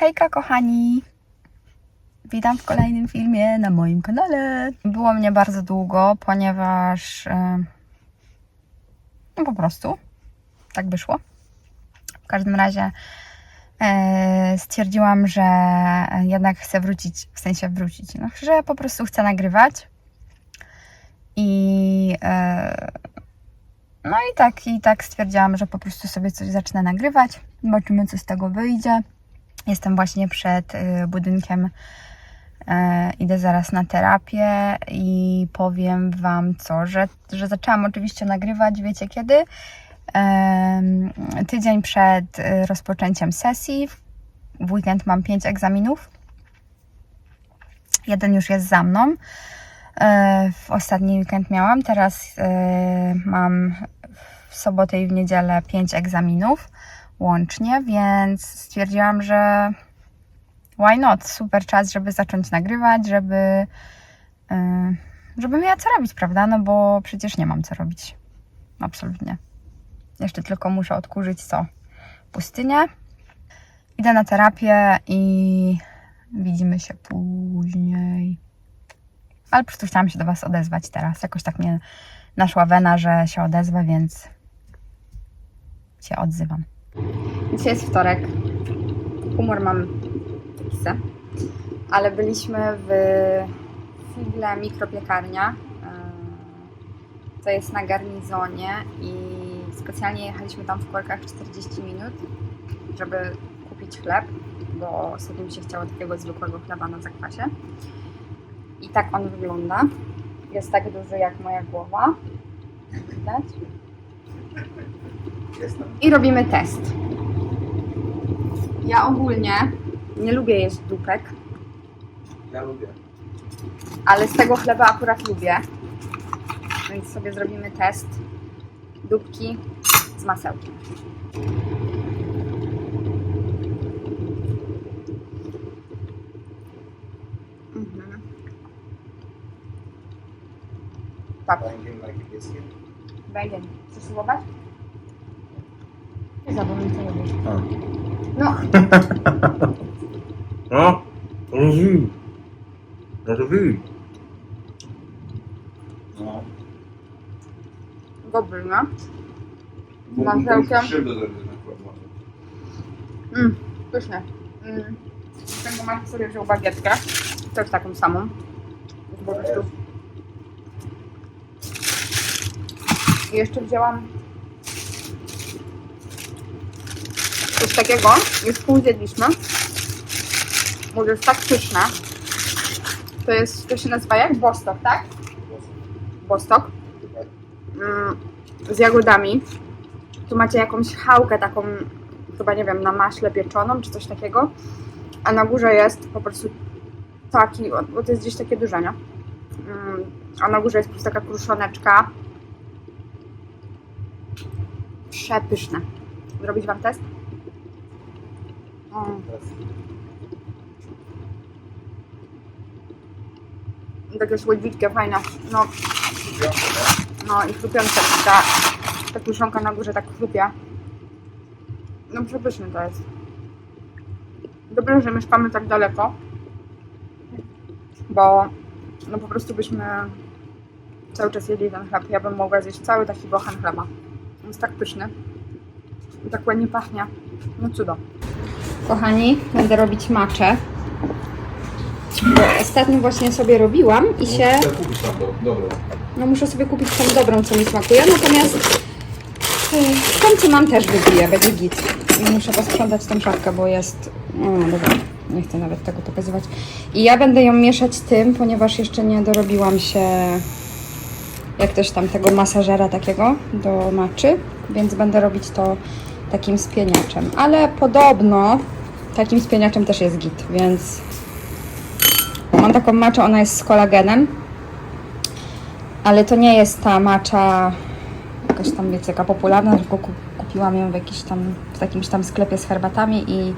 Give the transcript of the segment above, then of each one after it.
Hejka kochani! Witam w kolejnym filmie na moim kanale. Było mnie bardzo długo, ponieważ no po prostu tak wyszło. W każdym razie e, stwierdziłam, że jednak chcę wrócić, w sensie wrócić, no, że po prostu chcę nagrywać. I e, no i tak, i tak stwierdziłam, że po prostu sobie coś zacznę nagrywać. Zobaczymy, co z tego wyjdzie. Jestem właśnie przed y, budynkiem. E, idę zaraz na terapię i powiem Wam co, że, że zaczęłam oczywiście nagrywać, wiecie kiedy? Tydzień przed y, rozpoczęciem sesji. W weekend mam 5 egzaminów. Jeden już jest za mną. E, w ostatni weekend miałam, teraz e, mam w sobotę i w niedzielę 5 egzaminów łącznie, więc stwierdziłam, że why not? Super czas, żeby zacząć nagrywać, żeby, yy, żeby miała co robić, prawda? No bo przecież nie mam co robić. Absolutnie. Jeszcze tylko muszę odkurzyć co? Pustynię. Idę na terapię i widzimy się później. Ale po prostu chciałam się do Was odezwać teraz. Jakoś tak mnie naszła wena, że się odezwę, więc się odzywam. Dzisiaj jest wtorek. Humor mam se. Ale byliśmy w Figle Mikropiekarnia. Yy, To jest na garnizonie i specjalnie jechaliśmy tam w korkach 40 minut, żeby kupić chleb, bo sobie mi się chciało takiego zwykłego chleba na zakwasie. I tak on wygląda. Jest tak duży jak moja głowa. Widać? I robimy test. Ja ogólnie nie lubię jeść dupek, Ja lubię. ale z tego chleba akurat lubię. Więc sobie zrobimy test dupki z masełkiem. Mhm. Tak, Węgiel na węgiel. Chcesz spróbować? Nie zapomnij, co robisz. A. No, No, rozwij. Rozwij. No. dobry, no. Krzywdę na przykład może. Mm, pyszne. Mm. Z tego Marek sobie wziął bagietkę. Też taką samą. Prostu. I jeszcze wzięłam coś takiego. Już pół zjedliśmy. To jest tak pyszne. To jest, to się nazywa jak? Bostok, tak? Bostok. Mm, z jagodami. Tu macie jakąś chałkę taką, chyba nie wiem, na maśle pieczoną czy coś takiego. A na górze jest po prostu taki, bo to jest gdzieś takie duże, nie? Mm, A na górze jest po prostu taka kruszoneczka. Przepyszne. Zrobić wam test? Mm. Takie słodziutkie, fajne. No, no i chrupiące ta, ta kruszonka na górze tak chrupie. No przepyszne to jest. Dobrze, że mieszkamy tak daleko, bo no po prostu byśmy cały czas jedli ten chleb. Ja bym mogła zjeść cały taki bochen chleba. Jest tak pyszny. I tak ładnie pachnie. No cudo. Kochani, będę robić maczę. Bo ostatnio właśnie sobie robiłam i się... To. Dobra. No muszę sobie kupić tą dobrą, co mi smakuje, natomiast yy, tą, co mam też wybiję, będzie git. Muszę posprzątać tą szafkę, bo jest... No dobra, nie chcę nawet tego pokazywać. I ja będę ją mieszać tym, ponieważ jeszcze nie dorobiłam się jak też tam tego masażera takiego do maczy, więc będę robić to takim spieniaczem. Ale podobno takim spieniaczem też jest git, więc mam taką maczę, ona jest z kolagenem. Ale to nie jest ta macza jakaś tam, wiecie, jaka popularna, tylko ku- kupiłam ją w, jakiś tam, w jakimś tam sklepie z herbatami i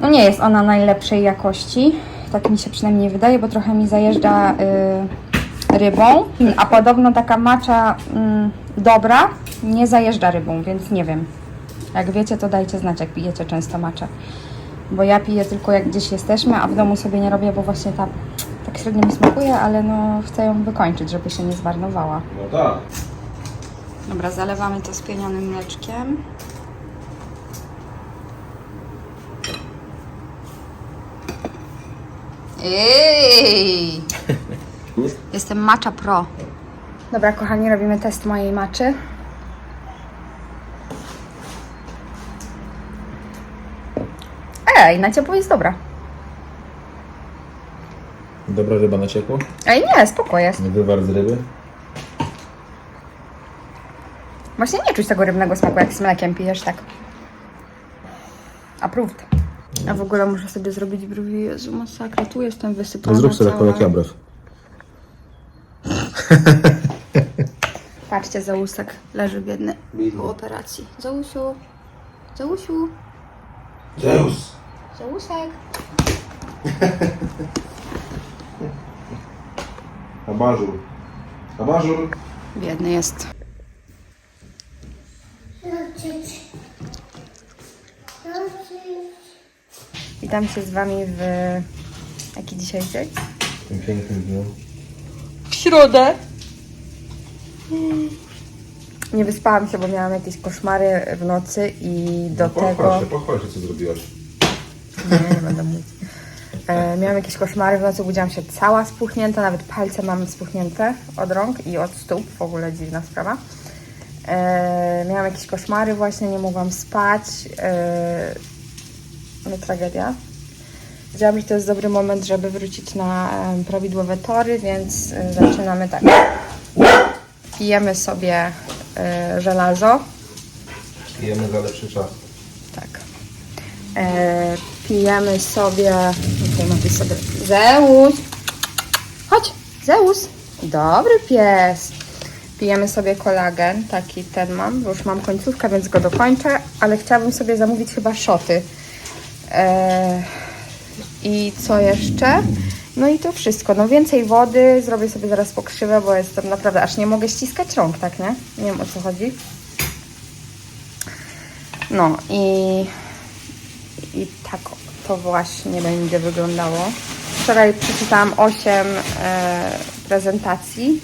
no nie jest ona najlepszej jakości. Tak mi się przynajmniej wydaje, bo trochę mi zajeżdża y, rybą. A podobno taka macza mm, dobra nie zajeżdża rybą, więc nie wiem. Jak wiecie, to dajcie znać, jak pijecie często maczę. Bo ja piję tylko jak gdzieś jesteśmy, a w domu sobie nie robię, bo właśnie ta tak średnio mi smakuje, ale no chcę ją wykończyć, żeby się nie zmarnowała. No tak. Dobra, zalewamy to spienionym mleczkiem. Ej! Jestem Matcha Pro. Dobra, kochani, robimy test mojej maczy. Ej, na ciepło jest dobra. Dobra ryba na ciepło? Ej, nie, spoko jest. Nie wywar z ryby? Właśnie nie czuć tego rybnego smaku, jak z mlekiem pijesz, tak. Approved. A w ogóle muszę sobie zrobić brwi. Jezu, masakra, tu jestem wysypana No zrób sobie taką cała. jak ja brew. Patrzcie, Zausek leży biedny po operacji. Zausiu, Zausiu, Zeus! Zausek. Abażur. Abażur. Biedny jest. Witam się z Wami w... Jaki dzisiaj dzień? W tym pięknym dniu. W środę. Nie wyspałam się, bo miałam jakieś koszmary w nocy i do No tego... Pochwal się, pochwal się co zrobiłaś. Nie, nie będę mówić. E, miałam jakieś koszmary w nocy, budziłam się cała spuchnięta, nawet palce mam spuchnięte od rąk i od stóp, w ogóle dziwna sprawa. E, miałam jakieś koszmary właśnie, nie mogłam spać. E, no tragedia. Wiedziałam, że to jest dobry moment, żeby wrócić na e, prawidłowe tory, więc e, zaczynamy tak. Pijemy sobie e, żelazo. Pijemy za lepszy czas. Tak. E, pijemy sobie. Tutaj mamy sobie. Zeus! Chodź! Zeus! Dobry pies! Pijemy sobie kolagen, taki ten mam, bo już mam końcówkę, więc go dokończę, ale chciałabym sobie zamówić chyba szoty. E, I co jeszcze? No i to wszystko. No więcej wody, zrobię sobie zaraz pokrzywę, bo jestem naprawdę, aż nie mogę ściskać rąk, tak, nie? Nie wiem o co chodzi. No i, i tak to właśnie będzie wyglądało. Wczoraj przeczytałam 8 e, prezentacji.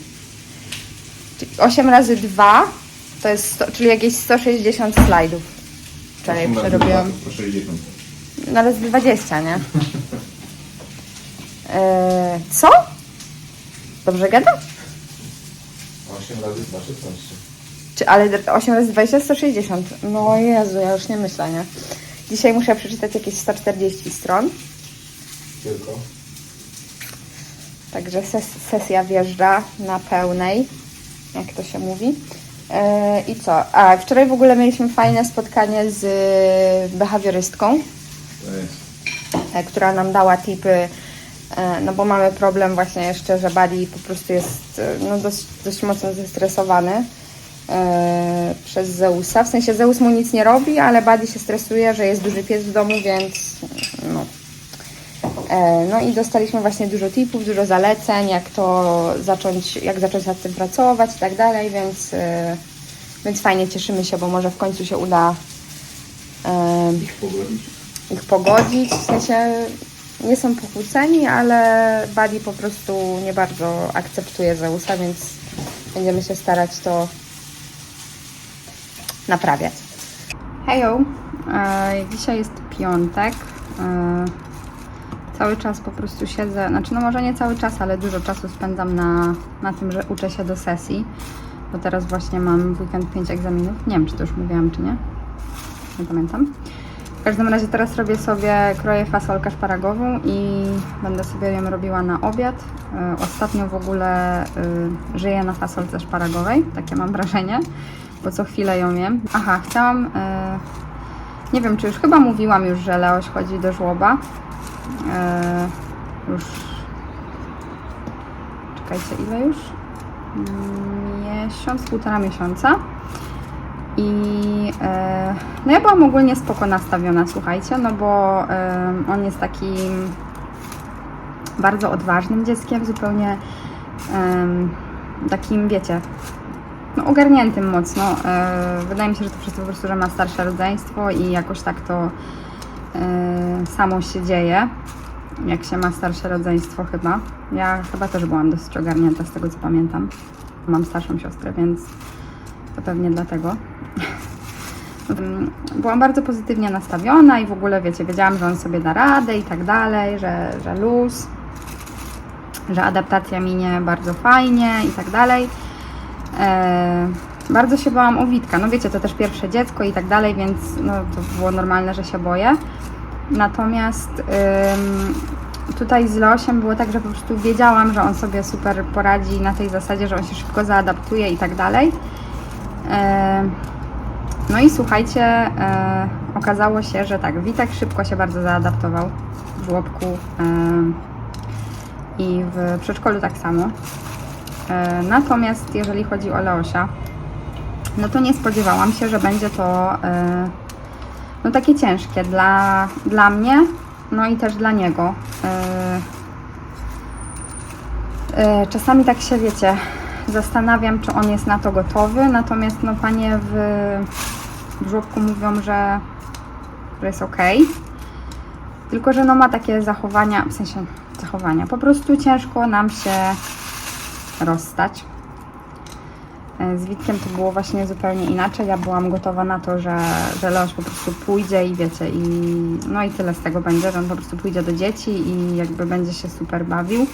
Czyli 8 razy 2 to jest, 100, czyli jakieś 160 slajdów. Wczoraj przerobiłam. 160. No ale z 20, nie? E, co? Dobrze gadam? 8 razy 2, 16. Czy, ale 8 razy 20 160. No Jezu, ja już nie myślę, nie? Dzisiaj muszę przeczytać jakieś 140 stron. Tylko. Także ses sesja wjeżdża na pełnej, jak to się mówi. E, I co? A wczoraj w ogóle mieliśmy fajne spotkanie z e, behawiorystką, e, która nam dała tipy, e, no bo mamy problem właśnie jeszcze, że Buddy po prostu jest no dość, dość mocno zestresowany przez Zeusa. W sensie Zeus mu nic nie robi, ale Buddy się stresuje, że jest duży pies w domu, więc no, E, No i dostaliśmy właśnie dużo tipów, dużo zaleceń, jak to zacząć, jak zacząć nad tym pracować i tak dalej, więc, e, więc fajnie cieszymy się, bo może w końcu się uda e, Ich pogodzić. ich pogodzić. W sensie nie są pokłóceni, ale Buddy po prostu nie bardzo akceptuje Zeusa, więc będziemy się starać to naprawiać. Hejo! E, dzisiaj jest piątek. E, cały czas po prostu siedzę, znaczy no może nie cały czas, ale dużo czasu spędzam na, na tym, że uczę się do sesji, bo teraz właśnie mam w weekend 5 egzaminów. Nie wiem, czy to już mówiłam, czy nie. Nie pamiętam. W każdym razie teraz robię sobie, kroję fasolkę szparagową i będę sobie ją robiła na obiad. Y, Ostatnio w ogóle y, żyję na fasolce szparagowej, takie mam wrażenie, bo co chwilę ją jem. Aha, chciałam, y, nie wiem czy już chyba mówiłam już, że Leoś chodzi do żłoba. E, już. Czekajcie, ile już? Miesiąc, półtora miesiąca. I e, no ja byłam ogólnie spoko nastawiona, słuchajcie, no bo e, on jest takim bardzo odważnym dzieckiem, zupełnie em, takim, wiecie, no ogarniętym mocno. E, wydaje mi się, że to przez to po prostu, że ma starsze rodzeństwo i jakoś tak to yy, samo się dzieje, jak się ma starsze rodzeństwo chyba. Ja chyba też byłam dosyć ogarnięta z tego co pamiętam. Mam starszą siostrę, więc to pewnie dlatego. Byłam bardzo pozytywnie nastawiona i w ogóle, wiecie, wiedziałam, że on sobie da radę i tak dalej, że, że luz, że adaptacja minie bardzo fajnie i tak dalej. E, bardzo się bałam o Witka. No wiecie, to też pierwsze dziecko i tak dalej, więc no, to było normalne, że się boję. Natomiast tutaj z Leosiem było tak, że po prostu wiedziałam, że on sobie super poradzi na tej zasadzie, że on się szybko zaadaptuje i tak dalej. E, no i słuchajcie, e, okazało się, że tak, Witek szybko się bardzo zaadaptował w żłobku i w przedszkolu tak samo. E, natomiast jeżeli chodzi o Leosia, no to nie spodziewałam się, że będzie to e, no takie ciężkie dla, dla mnie, no i też dla niego. E, Czasami tak się wiecie, zastanawiam, czy on jest na to gotowy, natomiast no panie w, w żłobku mówią, że, że jest ok. Tylko, że no ma takie zachowania, w sensie zachowania, po prostu ciężko nam się rozstać. E, Z Witkiem to było właśnie zupełnie inaczej. Ja byłam gotowa na to, że, że Leoś po prostu pójdzie i wiecie, i no i tyle z tego będzie, że on po prostu pójdzie do dzieci i jakby będzie się super bawił.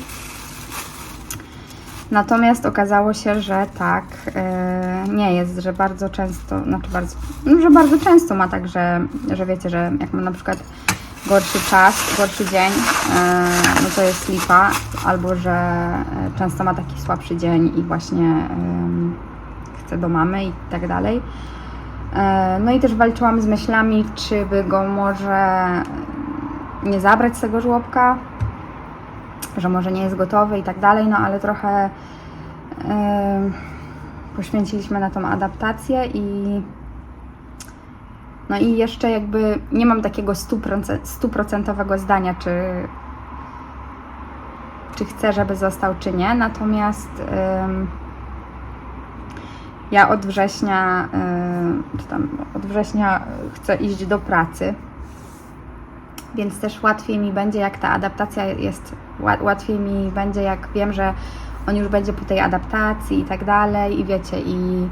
Natomiast okazało się, że tak e, nie jest, że bardzo często, znaczy bardzo, no, że bardzo często ma tak, że, że wiecie, że jak ma na przykład gorszy czas, gorszy dzień, no to jest lipa, albo że e, często ma taki słabszy dzień i właśnie chce do mamy i tak dalej. E, No i też walczyłam z myślami, czy by go może nie zabrać z tego żłobka, że może nie jest gotowy i tak dalej, no ale trochę poświęciliśmy na tą adaptację i no i jeszcze jakby nie mam takiego stuproce- stuprocentowego zdania, czy, czy chcę, żeby został, czy nie. Natomiast em, ja od września, em, czy tam od września chcę iść do pracy. Więc też łatwiej mi będzie, jak ta adaptacja jest, ła- łatwiej mi będzie, jak wiem, że on już będzie po tej adaptacji i tak dalej, i wiecie, i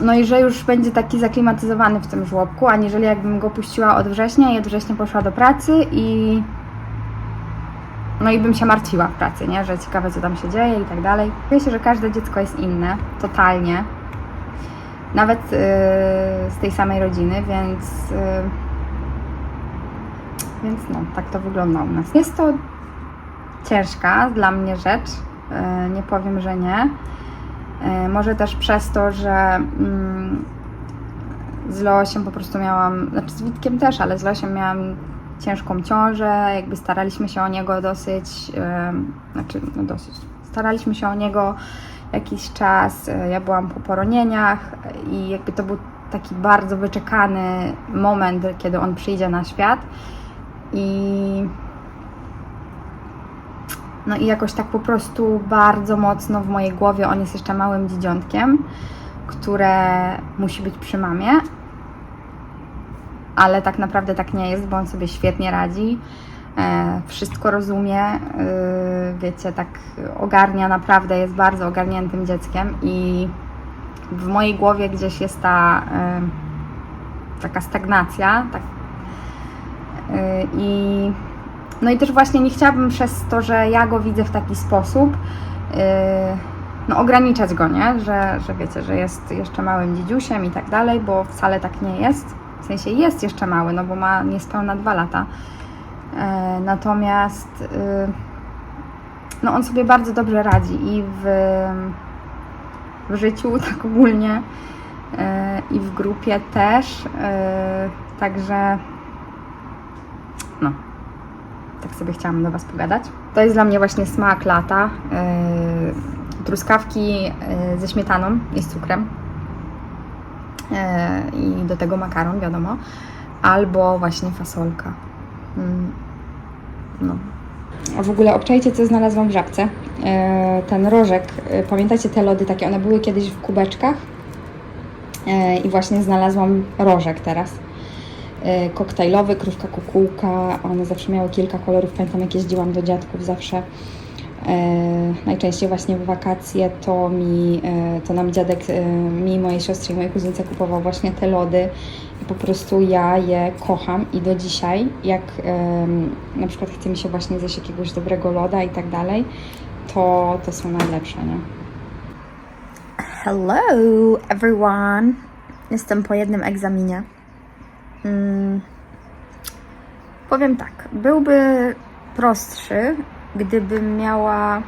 no i że już będzie taki zaklimatyzowany w tym żłobku, aniżeli jakbym go puściła od września i od września poszła do pracy i no i bym się martwiła w pracy, nie? Że ciekawe co tam się dzieje i tak dalej. Wydaje się, że każde dziecko jest inne, totalnie. Nawet yy, z tej samej rodziny, więc yy, więc no, tak to wygląda u nas. Jest to ciężka dla mnie rzecz, yy, nie powiem, że nie. E, Może też przez to, że mm, z Leosiem po prostu miałam, znaczy z Witkiem też, ale z Leosiem miałam ciężką ciążę, jakby staraliśmy się o niego dosyć, em, znaczy no dosyć, staraliśmy się o niego jakiś czas, e, ja byłam po poronieniach i jakby to był taki bardzo wyczekany moment, kiedy on przyjdzie na świat. I no i jakoś tak po prostu bardzo mocno w mojej głowie on jest jeszcze małym dzieciątkiem, które musi być przy mamie, ale tak naprawdę tak nie jest, bo on sobie świetnie radzi, e, wszystko rozumie, e, wiecie, tak ogarnia naprawdę, jest bardzo ogarniętym dzieckiem i w mojej głowie gdzieś jest ta e, taka stagnacja, tak, e, i no i też właśnie nie chciałabym przez to, że ja go widzę w taki sposób, yy, no ograniczać go, nie? Że, że wiecie, że jest jeszcze małym dziedziusiem i tak dalej, bo wcale tak nie jest. W sensie jest jeszcze mały, no bo ma niespełna dwa lata. Yy, natomiast yy, no on sobie bardzo dobrze radzi i w, w życiu tak ogólnie yy, i w grupie też. Yy, także tak sobie chciałam do Was pogadać. To jest dla mnie właśnie smak lata. Yy, truskawki yy, ze śmietaną i z cukrem. Yy, I do tego makaron, wiadomo. Albo właśnie fasolka. Mm, no. A w ogóle obczajcie, co znalazłam w żabce. Yy, ten rożek, yy, pamiętacie te lody takie? One były kiedyś w kubeczkach. Yy, I właśnie znalazłam rożek teraz. E, koktajlowy, krówka kukułka. One zawsze miały kilka kolorów. Pamiętam, jak jeździłam do dziadków zawsze. E, najczęściej właśnie w wakacje to mi, e, to nam dziadek, mi, mojej siostrze i mojej kuzynce kupował właśnie te lody i po prostu ja je kocham i do dzisiaj, jak na przykład chce mi się właśnie zjeść jakiegoś dobrego loda i tak dalej, to, to są najlepsze, nie? Hello everyone! Jestem po jednym egzaminie. Mm. Powiem tak, byłby prostszy, gdybym miała.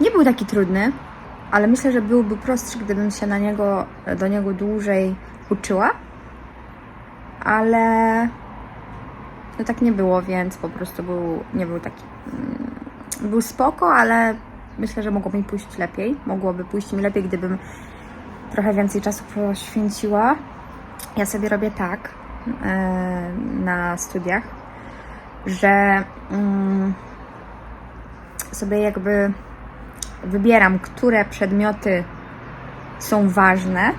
Nie był taki trudny, ale myślę, że byłby prostszy, gdybym się na niego, do niego dłużej uczyła. Ale no tak nie było, więc po prostu był, nie był taki. mm, Był spoko, ale myślę, że mogło mi pójść lepiej. Mogłoby pójść mi lepiej, gdybym trochę więcej czasu poświęciła. Ja sobie robię tak e, na studiach, że mm, sobie jakby wybieram, które przedmioty są ważne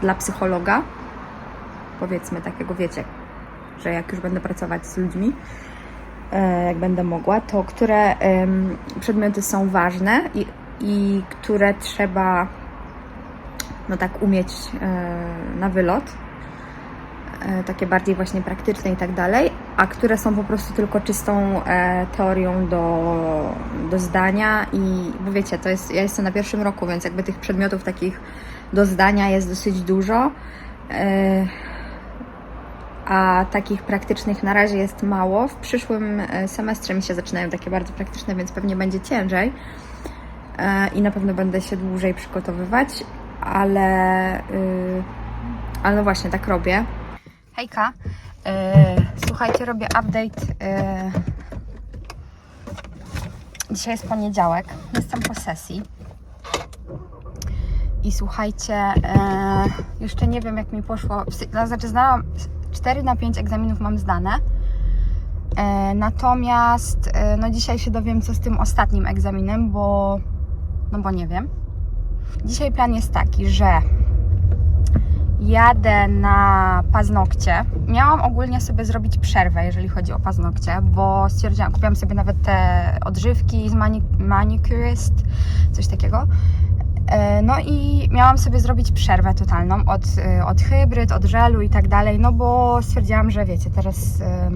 dla psychologa. Powiedzmy takiego, wiecie, że jak już będę pracować z ludźmi, e, jak będę mogła, to które przedmioty są ważne i, i które trzeba no tak umieć e, na wylot, e, takie bardziej właśnie praktyczne i tak dalej, a które są po prostu tylko czystą e, teorią do, do zdania i bo wiecie, to jest, ja jestem na pierwszym roku, więc jakby tych przedmiotów takich do zdania jest dosyć dużo. A takich praktycznych na razie jest mało. W przyszłym semestrze mi się zaczynają takie bardzo praktyczne, więc pewnie będzie ciężej i na pewno będę się dłużej przygotowywać, ale, y, ale no właśnie, tak robię. Hejka, E, słuchajcie, robię update. e, Dzisiaj jest poniedziałek, jestem po sesji. I słuchajcie, jeszcze nie wiem jak mi poszło. No, znaczy, znałam 4 na 5 egzaminów mam zdane. Natomiast no dzisiaj się dowiem, co z tym ostatnim egzaminem, bo no bo nie wiem. Dzisiaj plan jest taki, że jadę na paznokcie. Miałam ogólnie sobie zrobić przerwę, jeżeli chodzi o paznokcie, bo stwierdziłam, kupiłam sobie nawet te odżywki z mani manicurist, coś takiego. E, No i miałam sobie zrobić przerwę totalną od, e, od hybryd, od żelu i tak dalej, no bo stwierdziłam, że wiecie, teraz e,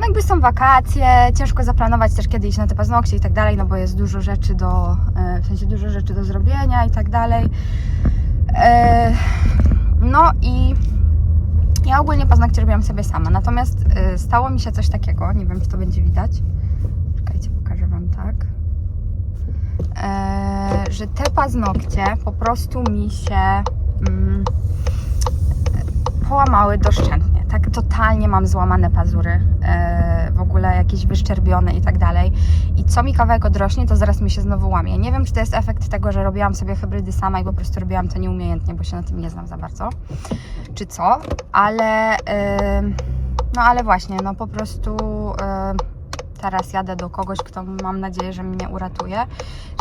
no jakby są wakacje, ciężko zaplanować też kiedy iść na te paznokcie i tak dalej, no bo jest dużo rzeczy do, e, w sensie dużo rzeczy do zrobienia i tak dalej. E, No i ja ogólnie paznokcie robiłam sobie sama, natomiast e, stało mi się coś takiego, nie wiem czy to będzie widać. Czekajcie, pokażę Wam tak. Że te paznokcie po prostu mi się mm, połamały doszczętnie. Tak totalnie mam złamane pazury, e, w ogóle jakieś wyszczerbione i tak dalej. I co mi kawałek odrośnie, to zaraz mi się znowu łamie. Nie wiem, czy to jest efekt tego, że robiłam sobie hybrydy sama i po prostu robiłam to nieumiejętnie, bo się na tym nie znam za bardzo, czy co, ale e, no ale właśnie, no po prostu e, teraz jadę do kogoś, kto mam nadzieję, że mnie uratuje,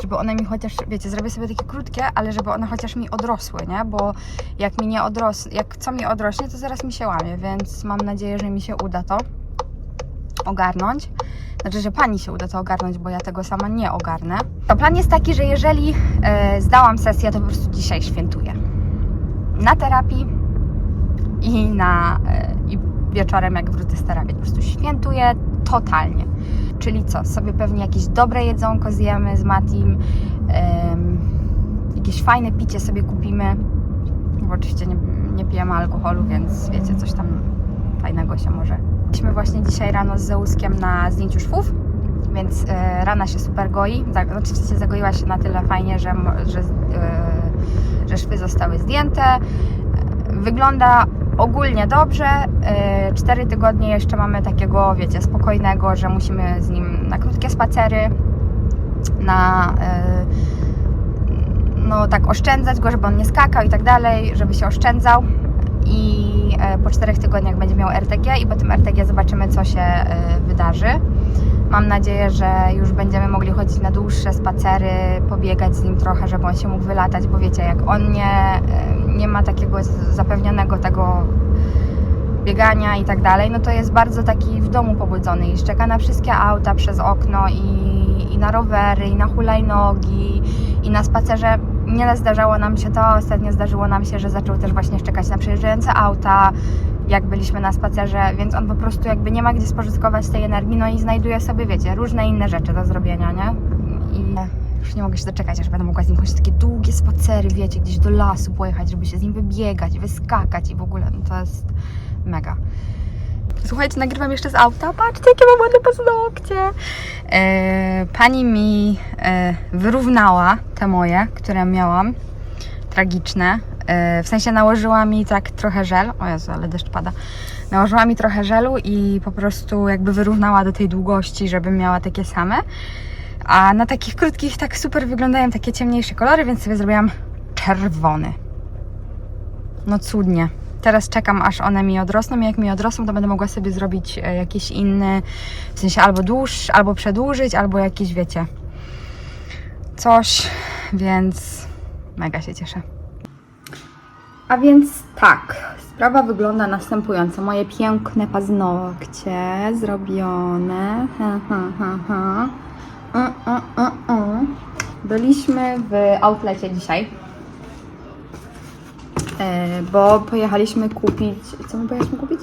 żeby one mi chociaż, wiecie, zrobię sobie takie krótkie, ale żeby one chociaż mi odrosły, nie? Bo jak mi nie odros, jak co mi odrośnie, to zaraz mi się łamie, więc mam nadzieję, że mi się uda to ogarnąć. Znaczy, że pani się uda to ogarnąć, bo ja tego sama nie ogarnę. To plan jest taki, że jeżeli e, zdałam sesję, to po prostu dzisiaj świętuję. Na terapii i na e, i wieczorem, jak wrócę z terapii, po prostu świętuję totalnie. Czyli co? Sobie pewnie jakieś dobre jedzonko zjemy z Matim, jakieś fajne picie sobie kupimy. Bo oczywiście nie, nie pijemy alkoholu, więc wiecie, coś tam fajnego się może. Byliśmy właśnie dzisiaj rano z Zeuskiem na zdjęciu szwów, więc e, rana się super goi. Za, oczywiście zagoiła się na tyle fajnie, że, że, e, że szwy zostały zdjęte. Wygląda ogólnie dobrze. E, Cztery tygodnie jeszcze mamy takiego, wiecie, spokojnego, że musimy z nim na krótkie spacery, na e, no tak oszczędzać go, żeby on nie skakał i tak dalej, żeby się oszczędzał. I e, po czterech tygodniach będzie miał RTG i po tym RTG zobaczymy, co się wydarzy. Mam nadzieję, że już będziemy mogli chodzić na dłuższe spacery, pobiegać z nim trochę, żeby on się mógł wylatać, bo wiecie, jak on nie, e, nie ma takiego zapewnionego tego biegania i tak dalej, no to jest bardzo taki w domu pobudzony i szczeka na wszystkie auta przez okno i, i na rowery, i na hulajnogi, i na spacerze. Nieraz zdarzało nam się to, ostatnio zdarzyło nam się, że zaczął też właśnie szczekać na przejeżdżające auta, jak byliśmy na spacerze, więc on po prostu jakby nie ma gdzie spożytkować tej energii, no i znajduje sobie, wiecie, różne inne rzeczy do zrobienia, nie? I już nie mogę się doczekać, aż będę mogła z nim chodzić takie długie spacery, wiecie, gdzieś do lasu pojechać, żeby się z nim wybiegać, wyskakać i w ogóle, no to jest mega. Słuchajcie, nagrywam jeszcze z auta. Patrzcie, jakie mam ładne paznokcie. E, pani mi e, wyrównała te moje, które miałam. Tragiczne. E, w sensie nałożyła mi tak trochę żel. O Jezu, ale deszcz pada. Nałożyła mi trochę żelu i po prostu jakby wyrównała do tej długości, żebym miała takie same. A na takich krótkich tak super wyglądają takie ciemniejsze kolory, więc sobie zrobiłam czerwony. No cudnie. Teraz czekam, aż one mi odrosną jak mi odrosną, to będę mogła sobie zrobić e, jakiś inny, w sensie albo dłuższy, albo przedłużyć, albo jakiś, wiecie, coś, więc mega się cieszę. A więc tak, sprawa wygląda następująco. Moje piękne paznokcie zrobione. Ha, ha. Byliśmy w outlecie dzisiaj. E, bo pojechaliśmy kupić. Co my pojechaliśmy kupić?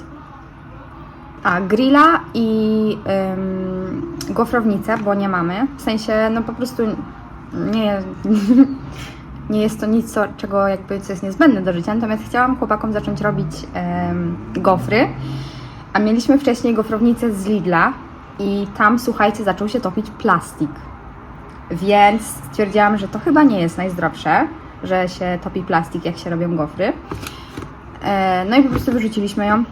A, grilla i ym, gofrownicę, bo nie mamy. W sensie, no po prostu nie, nie jest to nic, co, czego jakby co jest niezbędne do życia. Natomiast chciałam chłopakom zacząć robić gofry. A mieliśmy wcześniej gofrownicę z Lidla i tam, słuchajcie, zaczął się topić plastik. Więc stwierdziłam, że to chyba nie jest najzdrowsze, że się topi plastik, jak się robią gofry. E, No i po prostu wyrzuciliśmy ją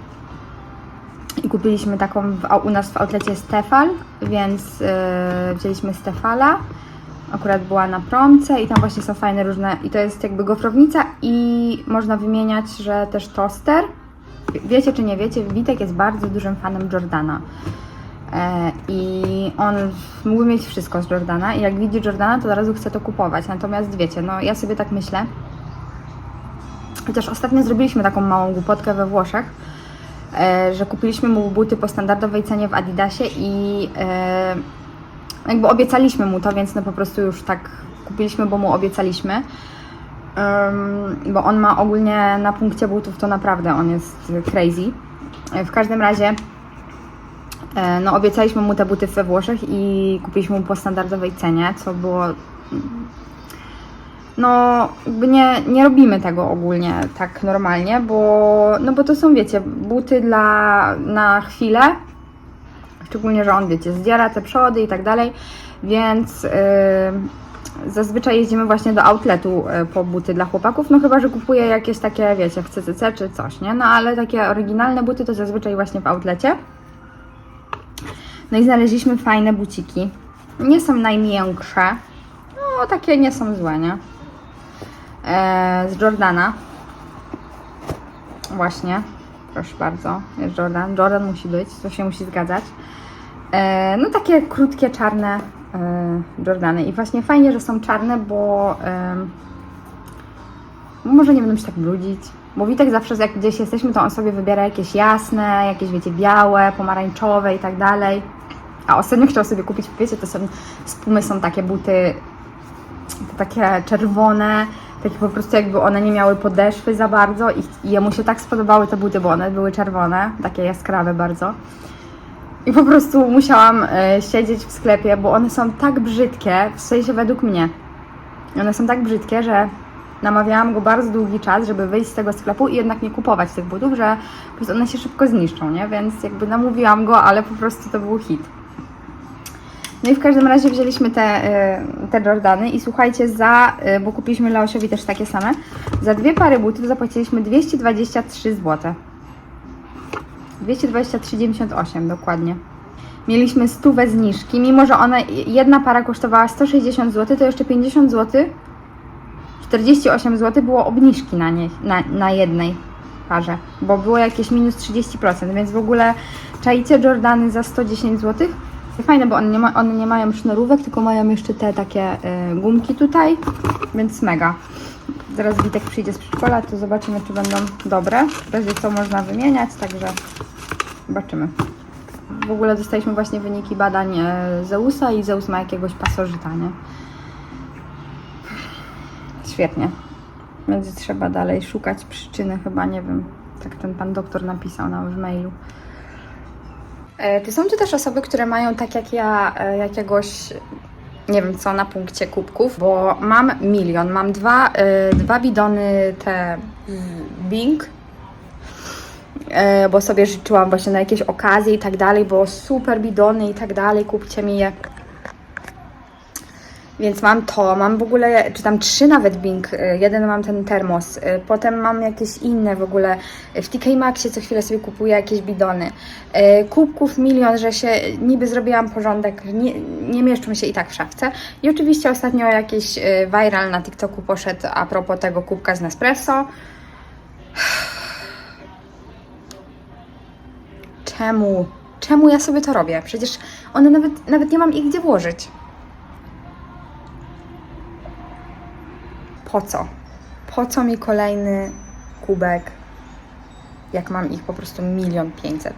i kupiliśmy taką, w, u nas w outlecie Stefal, więc e, wzięliśmy Stefala. Akurat była na promce i tam właśnie są fajne różne, i to jest jakby gofrownica i można wymieniać, że też toster. Wiecie czy nie wiecie, Witek jest bardzo dużym fanem Jordana. E, I on mógł mieć wszystko z Jordana i jak widzi Jordana, to od razu chce to kupować. Natomiast wiecie, no ja sobie tak myślę. Chociaż ostatnio zrobiliśmy taką małą głupotkę we Włoszech, e, że kupiliśmy mu buty po standardowej cenie w Adidasie i e, jakby obiecaliśmy mu to, więc no po prostu już tak kupiliśmy, bo mu obiecaliśmy. Ym, bo on ma ogólnie na punkcie butów to naprawdę on jest crazy. W każdym razie E, No, obiecaliśmy mu te buty we Włoszech i kupiliśmy mu po standardowej cenie, co było. No, nie, nie robimy tego ogólnie tak normalnie, bo, no bo to są, wiecie, buty dla, na chwilę. Szczególnie, że on, wiecie, zdziera te przody i tak dalej, więc yy, zazwyczaj jeździmy właśnie do outletu yy, po buty dla chłopaków, no chyba, że kupuję jakieś takie, wiecie, w CCC czy coś, nie? No ale takie oryginalne buty to zazwyczaj właśnie w outlecie. No i znaleźliśmy fajne buciki. Nie są najmiększe. No, takie nie są złe, nie? E, z Jordana. Właśnie. Proszę bardzo. Jest Jordan. Jordan musi być. To się musi zgadzać. E, no, takie krótkie, czarne e, Jordany. I właśnie fajnie, że są czarne, bo em, może nie będą się tak brudzić. Bo Witek zawsze jak gdzieś jesteśmy, to on sobie wybiera jakieś jasne, jakieś wiecie, białe, pomarańczowe i tak dalej. A ostatnio chciał sobie kupić, wiecie, to są z Pumy są takie buty, takie czerwone, takie po prostu jakby one nie miały podeszwy za bardzo i, i jemu się tak spodobały te buty, bo one były czerwone, takie jaskrawe bardzo. I po prostu musiałam e, siedzieć w sklepie, bo one są tak brzydkie, w sensie według mnie. One są tak brzydkie, że namawiałam go bardzo długi czas, żeby wyjść z tego sklepu i jednak nie kupować tych butów, że po prostu one się szybko zniszczą, nie? Więc jakby namówiłam go, ale po prostu to był hit. No i w każdym razie wzięliśmy te, y, te Jordany i słuchajcie, za, y, bo kupiliśmy Leosiowi też takie same, za dwie pary butów zapłaciliśmy 223 zł. 223,98 dokładnie. Mieliśmy stówę zniżki, mimo że one, jedna para kosztowała 160 zł, to jeszcze 50 zł 48 zł było obniżki na, nie, na, na jednej. parze, bo było jakieś minus 30%, więc w ogóle czajcie Jordany za 110 zł. Fajne, bo one nie, ma, one nie mają sznurówek, tylko mają jeszcze te takie y, gumki tutaj, więc mega. Zaraz Witek przyjdzie z przedszkola, to zobaczymy, czy będą dobre. W razie co można wymieniać, także zobaczymy. W ogóle dostaliśmy właśnie wyniki badań e, Zeusa i Zeus ma jakiegoś pasożyta, nie? Świetnie. Będzie trzeba dalej szukać przyczyny, chyba nie wiem. Tak ten pan doktor napisał na w mailu. E, Czy są tu też osoby, które mają tak jak ja e, jakiegoś nie wiem co na punkcie kubków, bo mam milion, mam dwa, e, dwa bidony te Bing, e, bo sobie życzyłam właśnie na jakieś okazje i tak dalej, bo super bidony i tak dalej, kupcie mi je. Więc mam to, mam w ogóle, czy tam trzy nawet Bing, y, jeden mam ten termos, y, potem mam jakieś inne w ogóle, y, w TK Maxie co chwilę sobie kupuję jakieś bidony. Kubków milion, że się niby zrobiłam porządek, nie, nie mieszczą się i tak w szafce. I oczywiście ostatnio jakiś viral na TikToku poszedł a propos tego kubka z Nespresso. Czemu? Czemu ja sobie to robię? Przecież one nawet, nawet nie mam ich gdzie włożyć. Po co? Po co mi kolejny kubek, jak mam ich po prostu milion pięćset?